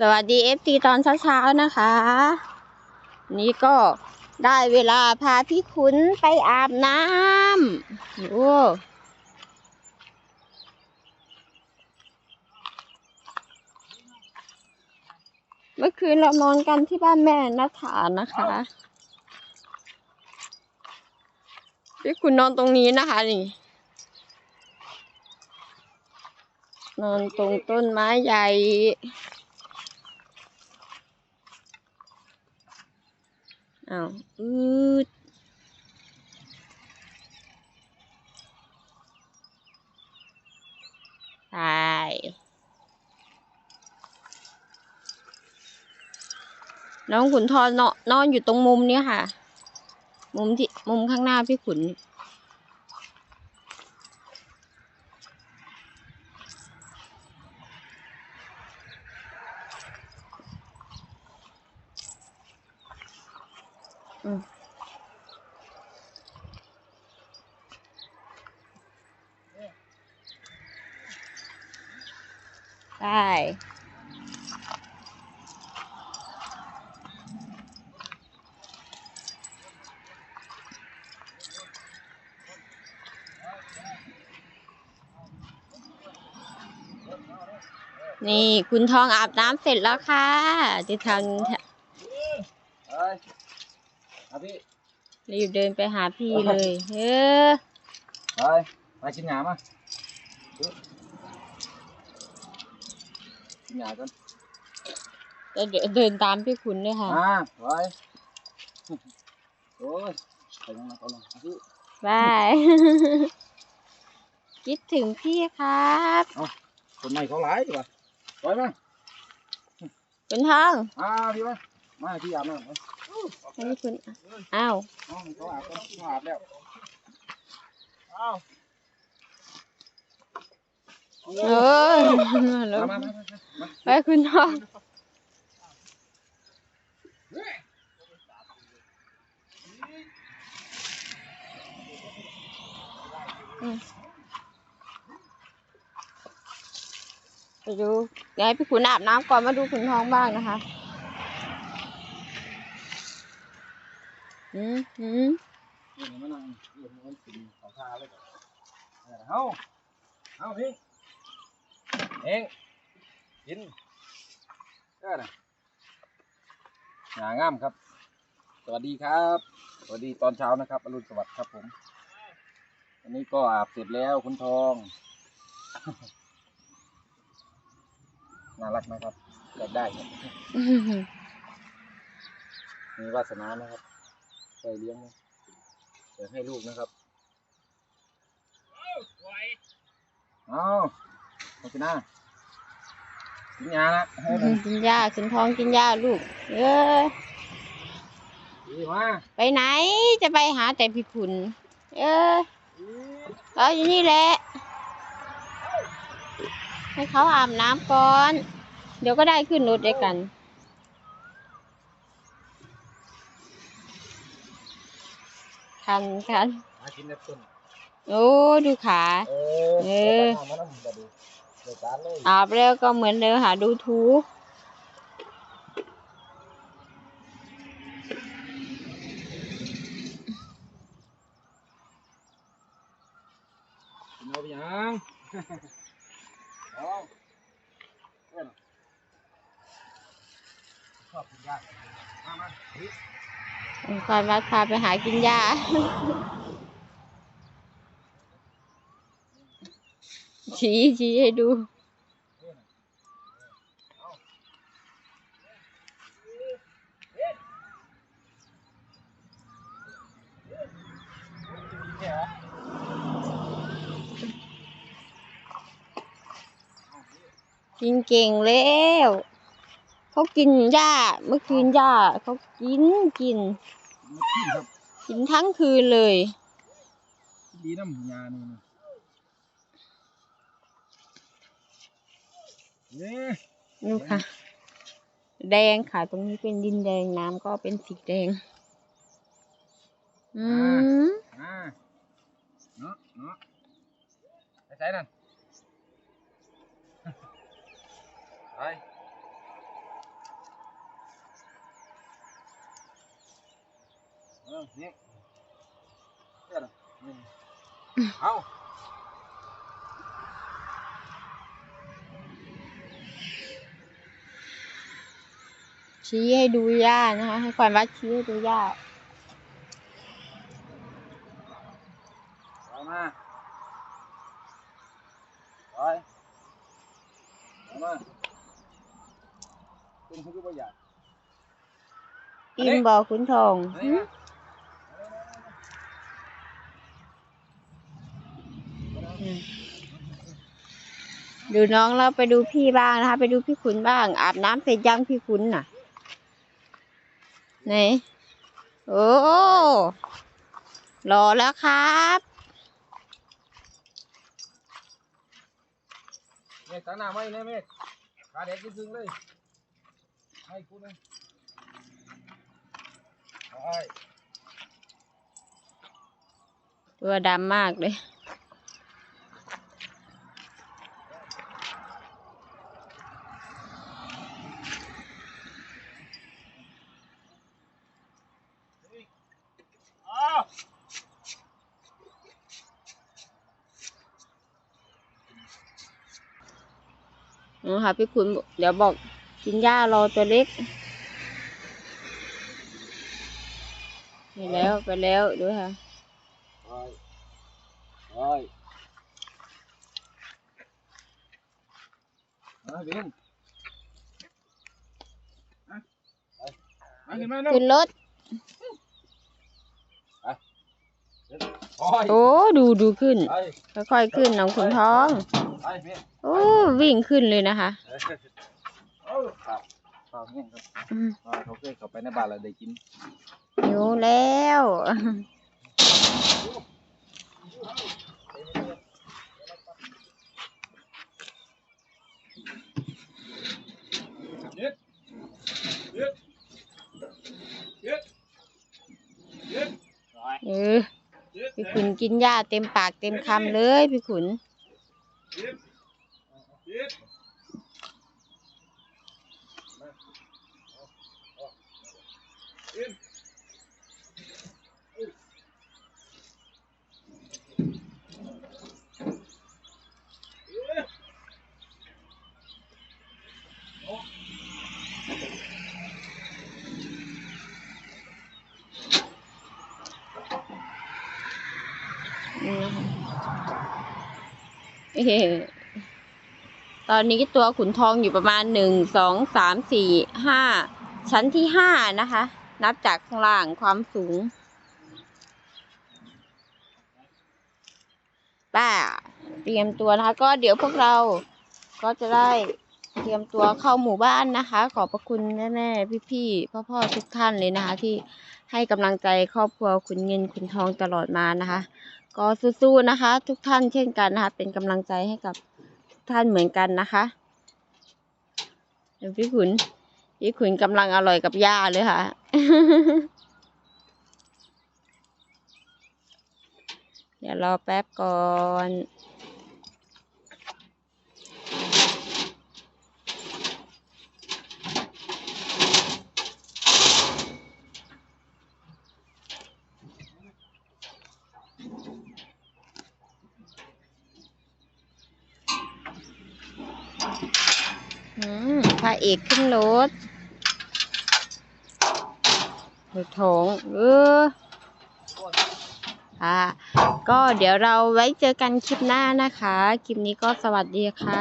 สวัสดีเอฟซีตอนเช้าๆนะคะ นี่ก็ได้เวลาพาพี่ขุนไปอาบน้ำโอ้เมื่อคืนเรานอนกันที่บ้านแม่นัฐานะคะ พี่ขุนนอนตรงนี้นะคะนี่ นอนตรงต้นไม้ใหญ่ อ้าวอืดใช่น้องขุนทอนเนาะนอนอยู่ตรงมุมเนี้ยค่ะ มุมที่มุมข้างหน้าพี่ขุน ได้นี่คุณทองอาบน้ำเสร็จแล้วค่ะจะทเฮ้ยเอาพี่ำรีบเดินไปหาพี่เลย เออเฮ้ยไปกินหยามา หยากันจะเดินเดินตามพี่คุณด้วยค่ะมาเฮ้ยโอ้ยไปยังไงก่อนนะเอาพี่บายคิดถึงพี่ครับคนใหม่เขาหลายดีกว่าปล่อยมาคุณทองอ่าพี่มามาพี่อาบน้ำมาให้คุณอ้าวเอาเขาอาบกันเขาอาบแล้วเอา เออแล้วมามามามาไปคุณทองอืมไปดูเดี๋ยวให้พี่ขุนอาบน้ำก่อนมาดูขุนทองบ้างนะคะ อืมอืมนี่มานั่งเรียนมันกินของทาเลยเอาเอาพี่ เองกินก็นะงางามครับ สวัสดีครับ สวัสดีตอนเช้านะครับอรุณสวัสดิ์ครับผมวันนี้ก็อาบเสร็จแล้วคุณทอง น่ารักไหมครับอยากได้ครับมีวาสนานะครับใส่เลี้ยงนะเดี๋ยวให้ลูกนะครับ เอา โอเคนะกินยานะให้มันกินหญ้าขุนทองกินหญ้าลูก เออดีมาไปไหนจะไปหาแต่พี่ขุน เออเราอยู่นี่แหละ ให้เขาอาบน้ำก่อน เดี๋ยวก็ได้ขึ้นรถด้วยกัน คันคันมากินแอปเปิ้ลโอ้ ดูขา เอเออามานั่งมาดู เดี๋ยวการเลยอาบแล้วก็เหมือนเดิมหาดูทูกินเอาไปยังเอาเอิ้นชอบกินยามามาเฮ้ยก่อนมาพาไปหากินหญ้า ชี้ชี้ให้ดูแค่เหรอกินเก่งแล้ว เขากินหญ้าเมื่อคืนหญ้าเขากินกินมาขี้ครับกินทั้งคืนเลย ดีน้ำยานี่ นี่ค่ะ แดงค่ะ ตรงนี้เป็นดินแดงน้ำก็เป็นสีแดง อืมอ่าเนาะเนาะไปใช้นั่นไปเออนี่เอา ชี้ให้ดูย่านะคะ ให้ควานวัดชี้ให้ดูย่าเอามาไปเอามาคุณคือบ่อยากอิมบอกขุนทองนี่หึนะอืมดูน้องแล้วไปดูพี่บ้างนะคะ ไปดูพี่ขุนบ้าง อาบน้ำเสร็จยังพี่ขุนน่ะ ไหน โอ้รอแล้วครับเมฆตาหน้าไม่เลยเมฆขาเด็กจริงๆเลยให้กูนะไปตัวดำมากเลย อ้าว นะคะพี่ขุนบอกเดี๋ยวบอกกินหญ้ารอตัวเล็กไปแล้วไปแล้วดูค่ะไปไปมาบินมาไปมาขึ้นมาเร็วขึ้นรถ โอ้ยโอ้ดูดูขึ้นไปค่อยๆขึ้นน้องขุนทองไปเมฆโอ้วิ่งขึ้นเลยนะคะเอาครับครับเนี่ยครับอืมว่าเขาเคยเข้าไปในบ้านแล้วได้กินหิวแล้วยึดยึดยึดยึด เออพี่ ขุนกินหญ้าเต็มปากเต็มคำเลยพี่ขุนยึดยึดยึด นี่นะคะเอ๊ะ ตอนนี้ตัวขุนทองอยู่ประมาณหนึ่งสองสามสี่ห้าชั้นที่ห้านะคะ นับจากข้างล่างความสูงป้าเตรียมตัวนะคะ ก็เดี๋ยวพวกเราก็จะได้เตรียมตัวเข้าหมู่บ้านนะคะ ขอบพระคุณแม่ๆพี่ๆพ่อๆทุกท่านเลยนะคะ ที่ให้กำลังใจครอบครัวคุณเงินคุณทองตลอดมานะคะ ก็สู้ๆนะคะ ทุกท่านเช่นกันนะคะ เป็นกำลังใจให้กับทุกท่านเหมือนกันนะคะเดี๋ยวพี่ขุนพี่ขุนกำลังอร่อยกับย่าเลยค่ะ เดี๋ยวรอแป๊บก่อน พระเอกขึ้นรถรถถงเออค่ะก็เดี๋ยวเราไว้เจอกันคลิปหน้านะคะ คลิปนี้ก็สวัสดีค่ะ